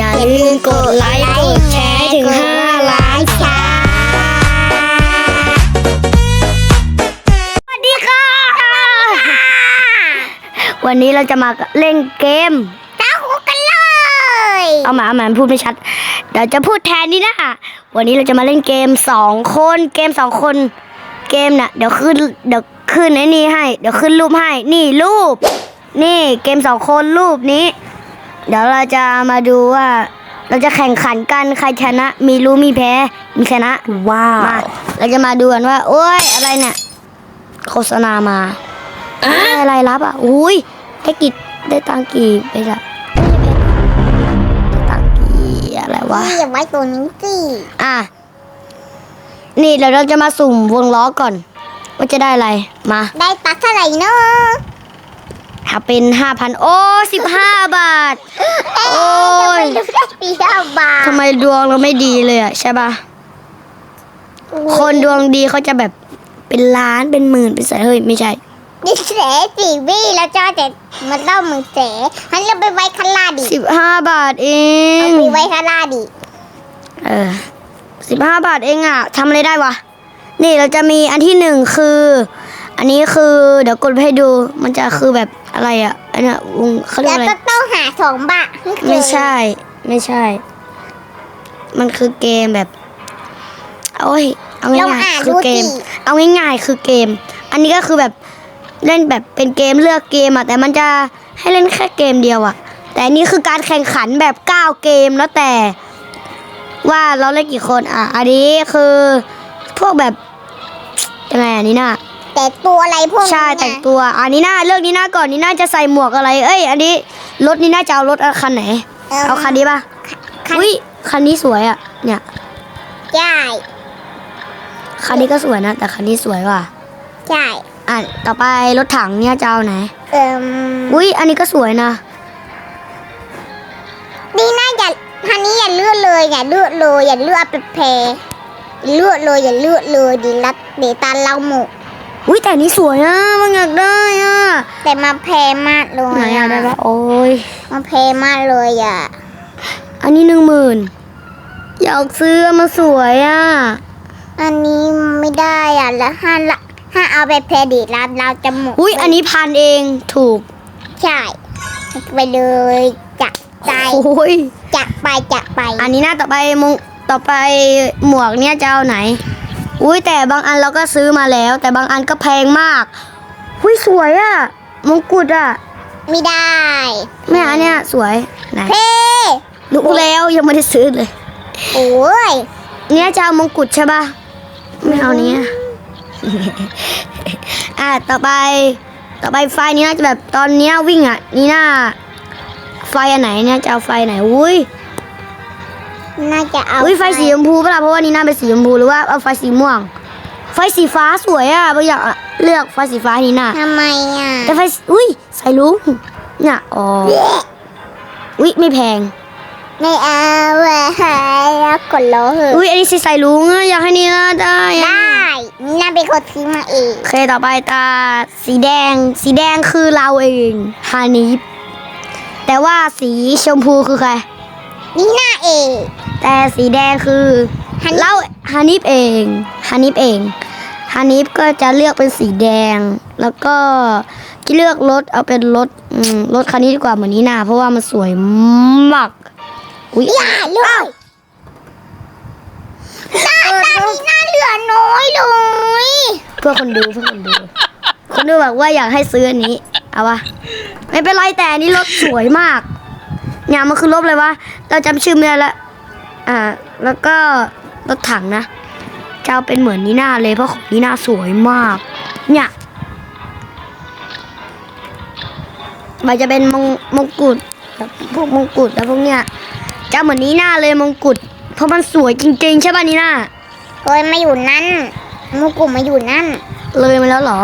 อย่าลืมกดไลค์กดแชร์ถึง 5 ล้านค่ะสวัสดีค่ะ วันนี้เราจะมาเล่นเกมตาหูกันเลย เอาหมาหมาพูดไม่ชัด เดี๋ยวจะพูดแทนนี่นะวันนี้เราจะมาเล่นเกมสองคน เกมสองคน เกมน่ะ เดี๋ยวขึ้น เดี๋ยวขึ้นไอ้นี่ให้ เดี๋ยวขึ้นรูปให้ นี่รูป นี่เกมสองคนรูปนี้ เดี๋ยวเราจะมาดูว่า เราจะแข่งขันกันใครชนะ มีรู้มีแพ้ มีชนะว้ามาเราจะมาดูกันว่า โอ้ยอะไรเนี่ยโฆษณามาได้อะไรรับอะอุ้ยได้กี่ได้ตังค์กี่ไปละได้ตังค์กี่อะไรวะนี่อย่าไว้ตัวนี้สิอะนี่เดี๋ยวเราจะมาสุ่มวงล้อก่อน ว่าจะได้อะไรมา ได้ตักเท่าไหร่เนาะ ถ้าเป็นห้าพันโอ้สิบห้าบาท โอ้ยทำไมดูได้ปีห้าบาททำไมดวงเราไม่ดีเลยอะใช่ปะคนดวงดีเขาจะแบบเป็นล้านเป็นหมื่นเป็นแสนเฮ้ยไม่ใช่ดิเสสีวี่แล้วจอแต่มันเล่ามึงเสงั้นเราไปไว้ข้างล่างดิสิบห้าบาทเอเอางไปไว้ข้างล่างดิเออสิบห้าบาทเองอะทำอะไรได้วะนี่เราจะมีอันที่หนึ่งคือ อันนี้คือเดี๋ยวกดไปให้ดูมันจะคือแบบอะไรอะอันเนี้ยวงเขาเรียกแล้วอะไรก็ต้องหาสองบาทไม่ใช่ ไม่ใช่ มันคือเกมแบบโอ้ยเอาลองง่ายอ่านๆคืดูอเกสิมเอาง่ายๆคือเกม อันนี้ก็คือแบบเล่นแบบเป็นเกมเลือกเกมอะแต่มันจะให้เล่นแค่เกมเดียวอะ แต่อันนี้คือการแข่งขันแบบเก้าเกมแล้วแต่ ว่าเราเล่นกี่คนอะ อันนี้คือพวกแบบยังไงอันนี้น่ะ แต่ตัวอะไรพวกนี้ใช่แต่งตัว อันนี้น่าเลือกนี้น่าก่อนนี้น่าจะใส่หมวกอะไร เอ้ย อันนี้รถนี้น่าจะเอารถคันไหน เอาคันนี้ปะคันอุ้ยคันนี้สวยอะ เนี่ยใช่คันนี้ก็สวยนะ แต่คันนี้สวยว่ะใช่อะต่อไปรถถังเนี่ยจะเอาไหนเอิ่มอุ้ยอันนี้ก็สวยนะดีน่าอย่าทันนี้อย่าเลือดเลยอย่าเลือดเลยอย่าเลือดไปแพ้อย่าเลือดเลยอย่าเลือดเลยดีรัดเดยวตาเราหมก อุ้ยแต่อันนี้สวยอะมันอยากได้อะแต่มาแพ้มากเลยไหนอะได้ปะโอ้ยมาแพ้มากเลยอะอันนี้หนึ่งหมื่นอยากซื้อมันสวยอะอันนี้ไม่ได้อะแล้วห้าละห้าเอาไปแพ้ดีรัดเราจะหมกอุ้ยอันนี้พันเองถูกใช่ไปเลยจักใจโอ้ยจักไปจักไป อันนี้น่าต่อไปมงต่อไปหมวกเนี่ยจะเอาไหน อุ้ยแต่บางอันเราก็ซื้อมาแล้ว แต่บางอันก็แพงมากอุ้ยสวยอะมงกุฎอะไม่ได้แม่อันเนี้ยสวยไหนเพ่รู้แล้วยังไม่ได้ซื้อเลย โอ้ยเนี่ยจะเอามงกุฎใช่ปะไม่เอาเนี้ยอะต่อไปต่อไปไฟนี้น่าจะแบบตอนเนี้ยวิ่งอะนี่น่าไฟอันไหนเนี่ยจะเอาไฟไหนอุ้ย น่าจะเอาอุ้ยไฟสีชมพูปะล่ะเพราะว่านี่น่าเป็นสีชมพูหรือว่าเอาไฟสีม่วง ไฟสีฟ้าสวยอะบางอย่างอะเลือกไฟสีฟ้านี่น่ะทำไมอะแต่ไฟสีอุ้ยใส่ลุงเนี่ยอ๋ออุ้ยไม่แพงไม่เอาแล้วกดโลเหอะอุ้ยอันนี้สีใส่ลุงอะอยากให้นี่น่าได้อะได้นี่น่าเป็นคนซื้อมาเองโอเคต่อไปตาสีแดง สีแดงคือเราเองฮานิฟแต่ว่าสีชมพูคือใครนี่น่าเอง แต่สีแดงคือฮานิฟเราฮานิฟเองฮานิฟเองฮานิฟก็จะเลือกเป็นสีแดง แล้วก็จะเลือกรถเอาเป็นรถอืมรถคันนี้ดีกว่าเหมือนนี้นาเพราะว่ามันสวยมากอุ้ยอย่าเลยหน้าตานี่น่าเหลือน้อยเลยเพื่อคนดูเพื่อคนดู คนดูบอกว่าอยากให้ซื้ออันนี้เอาวะไม่เป็นไรแต่อันนี้รถสวยมากเนี่ยมันคือรถเลยวะเราจำชื่อไม่ได้ละ อ่า แล้วก็รถถังนะจะเอาเป็นเหมือนนีน่าเลยเพราะของนีน่าสวยมาก เนี่ยมันจะเป็นมงมงกุฎแบบพวกมงกุฎแล้วพวกเนี้ยจะเอาเหมือนนีน่าเลยมงกุฎเพราะมันสวยจริงๆ ใช่ป่ะนีน่าเฮ้ยมาอยู่นั่นมุกุมาอยู่นั่น เลยมาแล้วเหรอ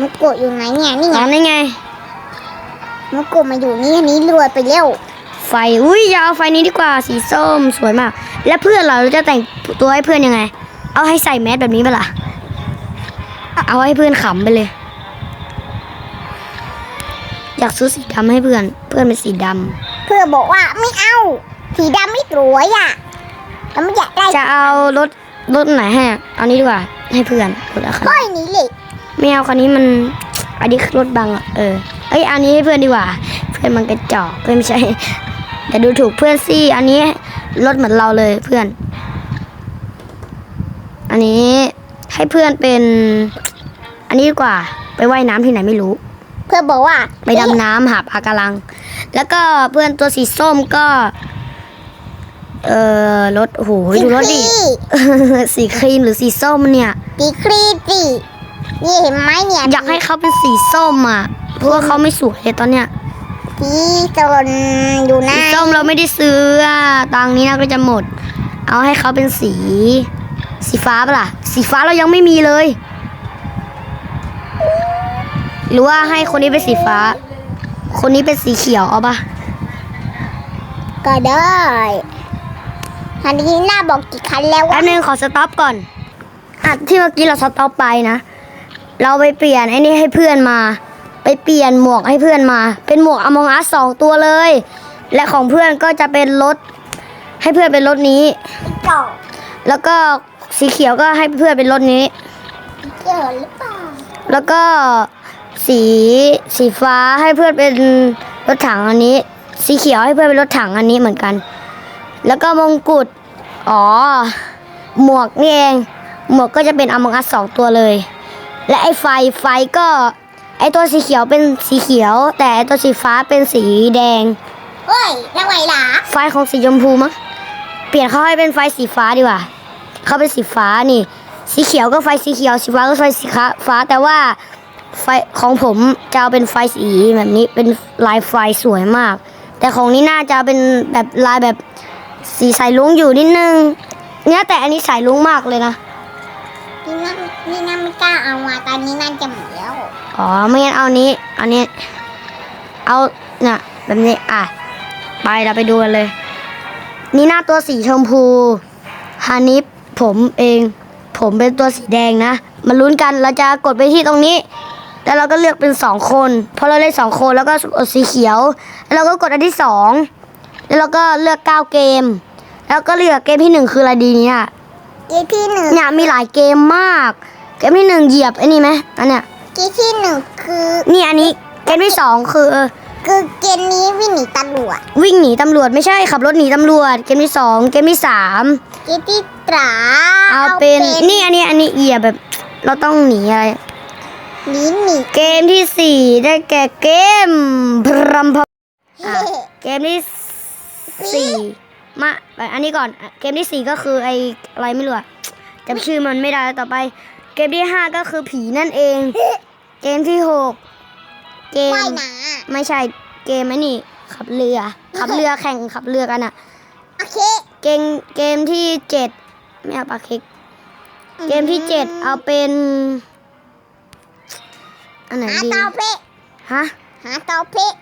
มุกุอยู่ไหนเนี่ยนี่ไงอ๋อนี่ไง มุกุมาอยู่นี่อันนี้รวยไปเร็ว ไฟ อุ้ยอยาเอาไฟนี้ดีกว่า สีส้มสวยมาก แล้วเพื่อนเราเราจะแต่งตัวให้เพื่อนยังไง เอาให้ใส่แมสแบบนี้ไปะล่ะ เอาให้เพื่อนขำไปเลย อยากซื้อสีดำให้เพื่อน เพื่อนเป็นสีดำ เพื่อบอกว่าไม่เอา สีดำไม่สวยอะแล้วไม่อยากได้ จะเอารถรถไหนให้อะเอานี้ดีกว่า ให้เพื่อนรถอะคันก้อยนี้เลยไม่เอาคันนี้มัน อันนี้คือรถบังอะเออเอ้ยอันนี้ให้เพื่อนดีกว่า เพื่อนมันกระจอกเพื่อนไม่ใช่แต่ดูถูกเพื่อนสิอันนี้รถเหมือนเราเลยเพื่อน อันนี้ให้เพื่อนเป็น อันนี้ดีกว่า ไปว่ายน้ำที่ไหนไม่รู้ เพื่อบอกว่าไปดำน้ำหาปลากระลัง แล้วก็เพื่อนตัวสีส้มก็ เออรถโอ้โหดูรถดิสีครีมหรือสีส้มเนี่ยสีครีสี นี่เห็นไหมเนี่ยอยากให้เขาเป็นสีส้มอะ เพราะว่าเขาไม่สวยเลยตอนเนี้ยสีจนอยู่หสีน้าส้มเราไม่ได้ซื้ออะตังค์นี้นะก็จะหมด เอาให้เขาเป็นสี สีฟ้าปะล่ะ สีฟ้าเรายังไม่มีเลย หรือว่าให้คนนี้เป็นสีฟ้า คนนี้เป็นสีเขียวเอาปะก็ได้อันนี้หน้าบอกกี่คันแล้วแป๊ว่าบนึงขอสต็อปก่อนอะที่เมื่อกี้เราสต็อปไปนะ เราไปเปลี่ยนไอ้นี่ให้เพื่อนมา ไปเปลี่ยนหมวกให้เพื่อนมา เป็นหมวกอมองอัสสองตัวเลย และของเพื่อนก็จะเป็นรถ ให้เพื่อนเป็นรถนี้ เก่าแล้วก็สีเขียวก็ให้เพื่อนเป็นรถนี้ เกิดหรือเปล่าแล้วก็สีสีฟ้าให้เพื่อนเป็นรถถังอันนี้ สีเขียวให้เพื่อนเป็นรถถังอันนี้เหมือนกัน แล้วก็มงกุฎอ๋อ หมวกนี่เอง หมวกก็จะเป็นอมองอัสสองตัวเลย และไอ้ไฟไฟก็ ไอ้ตัวสีเขียวเป็นสีเขียว แต่ไอ้ตัวสีฟ้าเป็นสีแดง เฮ้ยแล้วไงล่ะ ไฟของสีชมพูมั้งเปลี่ยนเขาให้เป็นไฟสีฟ้าดีกว่าเขาเป็นสีฟ้านี่ สีเขียวก็ไฟสีเขียวสีฟ้าก็ไฟสีฟ้าแต่ว่าไฟของผมจะเอาเป็นไฟสีแบบนี้เป็นลายไฟสวยมาก แต่ของนี้น่าจะเป็นแบบลายแบบสีสายลุงอยู่นิดนึงเนี่ยแต่อันนี้สายลุงมากเลยนะ นี่นั่นนี่นั่นไม่กล้าเอามาตอนนี้นั่นจะหมดแล้วอ๋อไม่งั้นเอานี้อันนี้ เอาน่ะแบบนี้อะ ไปเราไปดูกันเลย นี่หน้าตัวสีชมพูฮานิฟผมเอง ผมเป็นตัวสีแดงนะมาลุ้นกันเราจะกดไปที่ตรงนี้ แล้วเราก็เลือกเป็นสองคนพอเราเล่นสองคนแล้วก็กดสีเขียว แล้วเราก็กดอันที่สองแล้วเราก็เลือกเก้าเกม แล้วก็เลือกเกมที่หนึ่งคืออะไรดีเนี่ย เกมที่หนึ่งเนี่ยมีหลายเกมมาก เกมที่หนึ่งเหยียบไอ้นี่ไหมอันเนี้ยเกมที่หนึ่งคือนี่อันนี้เกมที่สองคือ คือเกมนี้วิ่งหนีตำรวจวิ่งหนีตำรวจไม่ใช่ขับรถหนีตำรวจ เกมที่สองเกมที่สามเกมที่สามเอาเป็นนี่อันนี้อันนี้เอียแบบ เราต้องหนีอะไรหนีหนีเกมที่สี่ได้แก่เกมพรัมพอะเกมที่สี่ มาไปอันนี้ก่อนอะเกมที่สี่ก็คือไออะไรไม่รู้อะจำชื่อมันไม่ได้แล้วต่อไป เกมที่ห้าก็คือผีนั่นเอง เกมที่หกเกมว่ายน้ไม่ใช่เกมไอ้นี่ขับเรือ ขับเรือแข่งขับเรือกันอะำโอเคเกมเกมที่เจ็ดไม่เอาปลาเค้กเกมที่เจ็ดเอาเป็นอันไหนหาดีเตาเพะฮะหาเตาเพะ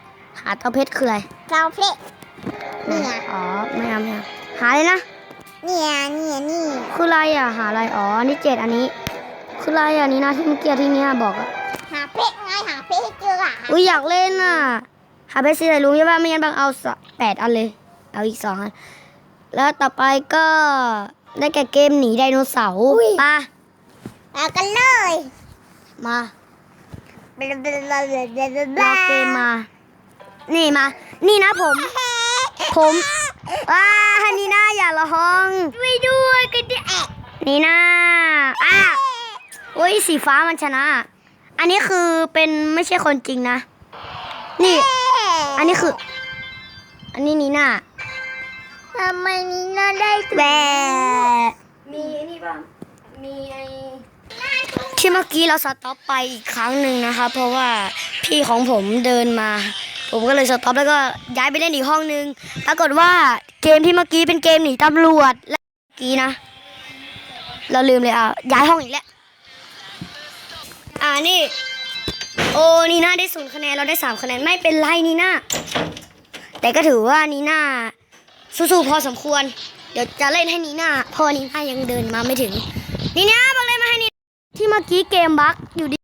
หาเตาเพชรคืออะไรเตาเพะเนี่ยอ๋อไม่เอาไม่เอาหาเลยนะเนี่ยเนี่ยนี่คืออะไรอะหาอะไรอ๋ออันนี้เจ็ดอันนี้ คืออะไรอะนี่นะที่เมื่อกี้ที่เนี้ยบอกอะหาเพะไงหาเพะให้เจออะอุ้ยอยากเล่นอะหาเพชรสีไหนลุงใช่ป่ะไม่งั้นบางเอาสองแปดอันเลย เอาอีกสองอันแล้วต่อไปก็ได้แก่เกมหนีไดโนเสาร์ไป่ะเอากันเลย มาบลาบลาบลาบลาบลาบรลาอเกมมา นี่มา นี่นะผม ผมว้าฮันนี่นาอย่าละห้องไปด้วยกันดิแอะนี่นะอะอุ้ยสีฟ้ามันชนะ อันนี้คือเป็นไม่ใช่คนจริงนะ นี่ อันนี้คือ อันนี้นี่น่าทำไมนี่น่าได้แบมีนี่ป่ะมีไอที่เมื่อกี้เราสต็อปไปอีกครั้งหนึ่งนะคะ เพราะว่าพี่ของผมเดินมา ผมก็เลยสต็อปแล้วก็ย้ายไปเล่นอีกห้องนึง ปรากฏว่าเกมที่เมื่อกี้เป็นเกมหนีตำรวจและเมื่อกี้นะ เราลืมเลยอะ ย้ายห้องอีกแล้ว อ่านี่ โอ้นีน่าได้ศูนย์คะแนน เราได้สามคะแนน ไม่เป็นไรนีน่า แต่ก็ถือว่านีน่าสู้ๆพอสมควร เดี๋ยวจะเล่นให้นีน่าเพอนีน่ายังเดินมาไม่ถึง นีน่าบอกเลยมาให้นีที่เมื่อกี้เกมบั๊กอยู่